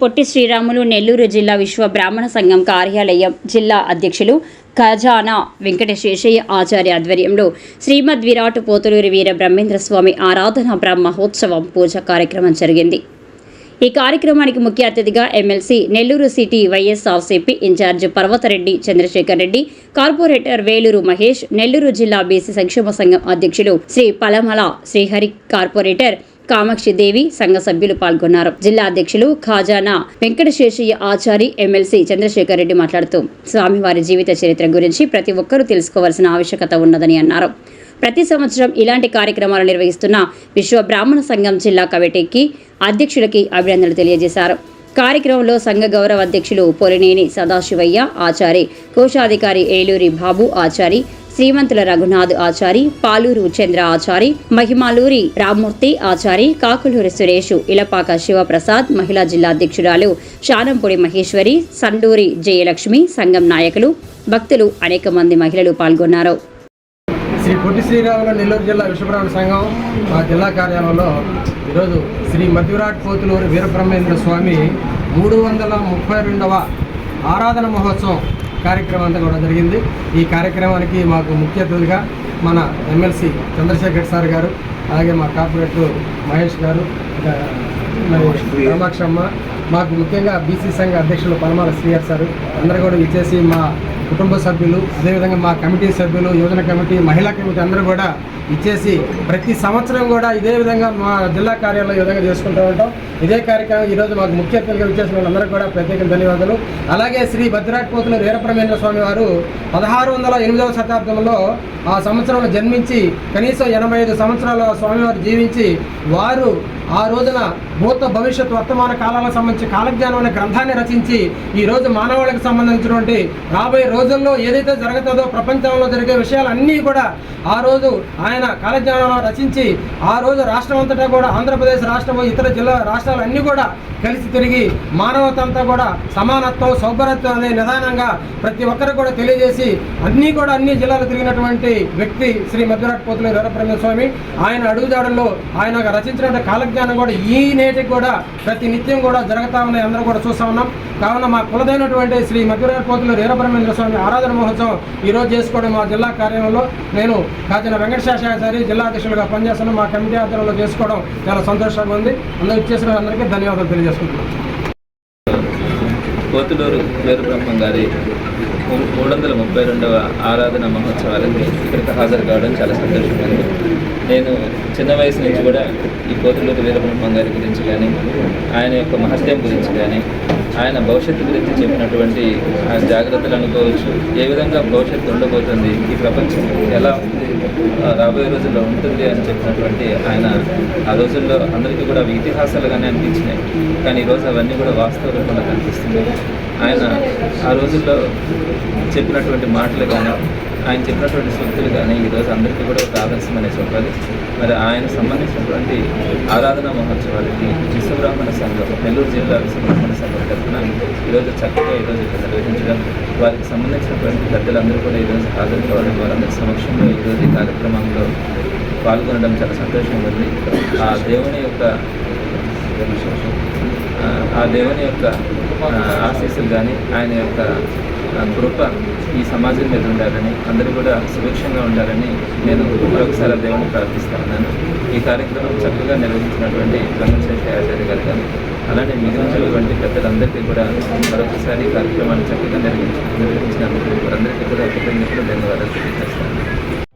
పొట్టి శ్రీరాములు నెల్లూరు జిల్లా విశ్వ బ్రాహ్మణ సంఘం కార్యాలయం జిల్లా అధ్యక్షులు ఖజానా వెంకటశేషయ్య ఆచార్య ఆధ్వర్యంలో శ్రీమద్ విరాట్ పోతులూరి వీర బ్రహ్మేంద్ర స్వామి ఆరాధన బ్రహ్మహోత్సవం పూజ కార్యక్రమం జరిగింది. ఈ కార్యక్రమానికి ముఖ్య అతిథిగా MLC Nellore city YSRCP incharge Parvathareddy Chandrasekhar Reddy corporator Veluru Mahesh Nellore జిల్లా బీసీ సంక్షేమ సంఘం అధ్యక్షులు శ్రీ పలమల శ్రీహరి కార్పొరేటర్ కామాక్షి దేవి సంఘ సభ్యులు పాల్గొన్నారు. జిల్లా అధ్యక్షులు ఖాజానా వెంకటశేషయ్య ఆచారి ఎమ్మెల్సీ చంద్రశేఖర్ రెడ్డి మాట్లాడుతూ స్వామివారి జీవిత చరిత్ర గురించి ప్రతి ఒక్కరూ తెలుసుకోవాల్సిన ఆవశ్యకత ఉన్నదని అన్నారు. ప్రతి సంవత్సరం ఇలాంటి కార్యక్రమాలు నిర్వహిస్తున్న విశ్వ బ్రాహ్మణ సంఘం జిల్లా కమిటీకి అధ్యక్షులకి అభినందనలు తెలియజేశారు. కార్యక్రమంలో సంఘ గౌరవ అధ్యక్షులు పొలినేని సదాశివయ్య ఆచారి కోశాధికారి ఏలూరి బాబు ఆచారి శ్రీమంతుల రఘునాథ్ ఆచారి పాలూరు చంద్ర ఆచారి మహిమాలూరి రామ్మూర్తి ఆచారి కాకులూరి సురేష్ ఇలపాక శివప్రసాద్ మహిళా జిల్లా అధ్యక్షురాలు శానంపూడి మహేశ్వరి సండూరి జయలక్ష్మి సంఘం నాయకులు భక్తులు అనేక మంది మహిళలు పాల్గొన్నారు. శ్రీ పొట్టి శ్రీరాములు నెల్లూరు జిల్లా విశ్వబ్రాహ్మణ సంఘం మా జిల్లా కార్యాలయంలో ఈరోజు శ్రీ మధ్యవిరాట్ పోతులూరు వీరబ్రహ్మేంద్ర స్వామి మూడు వందల ముప్పై రెండవ ఆరాధన మహోత్సవం కార్యక్రమం అంతా కూడా జరిగింది. ఈ కార్యక్రమానికి మాకు ముఖ్య అతిథిగా మన ఎమ్మెల్సీ చంద్రశేఖర్ సార్ గారు అలాగే మా కార్పొరేటర్ మహేష్ గారు కామాక్షమ్మ మాకు ముఖ్యంగా బీసీ సంఘ అధ్యక్షులు పరమాల శ్రీహర్ సార్ అందరూ కూడా ఇచ్చేసి మా కుటుంబ సభ్యులు అదేవిధంగా మా కమిటీ సభ్యులు యువజన కమిటీ మహిళా కమిటీ అందరూ కూడా ఇచ్చేసి ప్రతి సంవత్సరం కూడా ఇదే విధంగా మా జిల్లా కార్యాలయంలో ఈ విధంగా చేసుకుంటూ ఉంటాం. ఇదే కార్యక్రమం ఈరోజు మాకు ముఖ్య అతిథిగా ఇచ్చేసిన వాళ్ళందరూ కూడా ప్రత్యేక ధన్యవాదాలు. అలాగే శ్రీ భద్రాకపోతుల వీరప్రమేంద్ర స్వామి వారు పదహారు వందల ఎనిమిదవ శతాబ్దంలో ఆ సంవత్సరంలో జన్మించి కనీసం ఎనభై ఐదు సంవత్సరాల స్వామివారు జీవించి వారు ఆ రోజున భూత భవిష్యత్ వర్తమాన కాలాలకు సంబంధించి కాలజ్ఞానం అనే గ్రంథాన్ని రచించి ఈ రోజు మానవాళికి సంబంధించినటువంటి రాబోయే రోజుల్లో ఏదైతే జరుగుతుందో ప్రపంచంలో జరిగే విషయాలన్నీ కూడా ఆ రోజు ఆయన కాలజ్ఞానంలో రచించి ఆ రోజు రాష్ట్రం అంతటా కూడా ఆంధ్రప్రదేశ్ రాష్ట్రం ఇతర జిల్లా రాష్ట్రాలన్నీ కూడా కలిసి తిరిగి మానవత అంతా కూడా సమానత్వం సౌభరత్వం అనే నిదానంగా ప్రతి ఒక్కరికి కూడా తెలియజేసి అన్నీ కూడా అన్ని జిల్లాలు తిరిగినటువంటి వ్యక్తి శ్రీ మధ్యరాట్ పోతుల వీరబ్రహ్మ స్వామి. ఆయన అడుగుజాడల్లో ఆయన రచించినటువంటి కాలజ్ఞానం కూడా ఈ నేటికి కూడా ప్రతి నిత్యం కూడా జరుగుతా ఉన్నాయి. అందరూ కూడా చూస్తా ఉన్నాం. కావున మా కులదైనటువంటి శ్రీ మధ్యరాయ పోతుల వీరబ్రహ్మేంద్ర స్వామి ఆరాధన మహోత్సవం ఈరోజు చేసుకోవడం మా జిల్లా కార్యాలయంలో. నేను కాచిన వెంకటశేషాచారి జిల్లా అధ్యక్షులుగా పనిచేస్తున్నాను. మా కమిటీ ఆధ్వర్యంలో చేసుకోవడం చాలా సంతోషంగా ఉంది. అందరూ ఇచ్చేసిన అందరికీ ధన్యవాదాలు తెలియజేసుకుంటున్నాను కోతులూరు వీరబ్రహ్మం గారి మూడు వందల ముప్పై రెండవ ఆరాధన మహోత్సవాలకి ఇక్కడికి హాజరు కావడం చాలా సంతోషంగా నేను చిన్న వయసు నుంచి కూడా ఈ కోతులూరు వీరబ్రహ్మం గారి గురించి కానీ ఆయన యొక్క మహత్యం గురించి కానీ ఆయన భవిష్యత్తు గురించి చెప్పినటువంటి ఆ జాగ్రత్తలు అనుకోవచ్చు. ఏ విధంగా భవిష్యత్తు ఉండబోతుంది ఈ ప్రపంచం ఎలా ఉంది రాబోయే రోజుల్లో ఉంటుంది అని చెప్పినటువంటి ఆయన ఆ రోజుల్లో అందరికీ కూడా అవి ఇతిహాసాలుగానే అనిపించినాయి. కానీ ఈరోజు అవన్నీ కూడా వాస్తవ రూపంలో కనిపిస్తుంది ఆయన ఆ రోజుల్లో చెప్పినటువంటి మాటలు కానీ ఆయన చెప్పినటువంటి సూక్తులు కానీ ఈరోజు అందరికీ కూడా ఒక ఆదర్శమనే చెప్పాలి. మరి ఆయన సంబంధించినటువంటి ఆరాధన మహోత్సవాలకి విశ్వబ్రాహ్మణ సంఘం నెల్లూరు జిల్లా విశ్వబ్రాహ్మణ సంఘం తరఫున ఈరోజు చక్కగా ఈరోజు ఇక్కడ నిర్వహించడం వారికి సంబంధించినటువంటి పెద్దలందరూ కూడా ఈరోజు హాజరు కావడం వారందరి సమక్షంలో ఈరోజు ఈ కార్యక్రమంలో పాల్గొనడం చాలా సంతోషంగా ఉంది. ఆ దేవుని యొక్క ఆ, ఆ దేవుని యొక్క ఆశీస్సులు కానీ ఆయన యొక్క కృప ఈ సమాజం మీద ఉండాలని అందరూ కూడా సుభిక్షంగా ఉండాలని నేను మరొకసారి దేవుని ప్రార్థిస్తా ఉన్నాను. ఈ కార్యక్రమం చక్కగా నిర్వహించినటువంటి బ్రహ్మశేష ఆచార్య గారు కానీ అలానే మిగిలినటువంటి పెద్దలందరికీ కూడా మరొకసారి ఈ కార్యక్రమాన్ని చక్కగా నిర్వహించి నిర్వహించినందుకు వారందరికీ కూడా కృతజ్ఞతలు ధన్యవాదాలు తెలియజేస్తాను.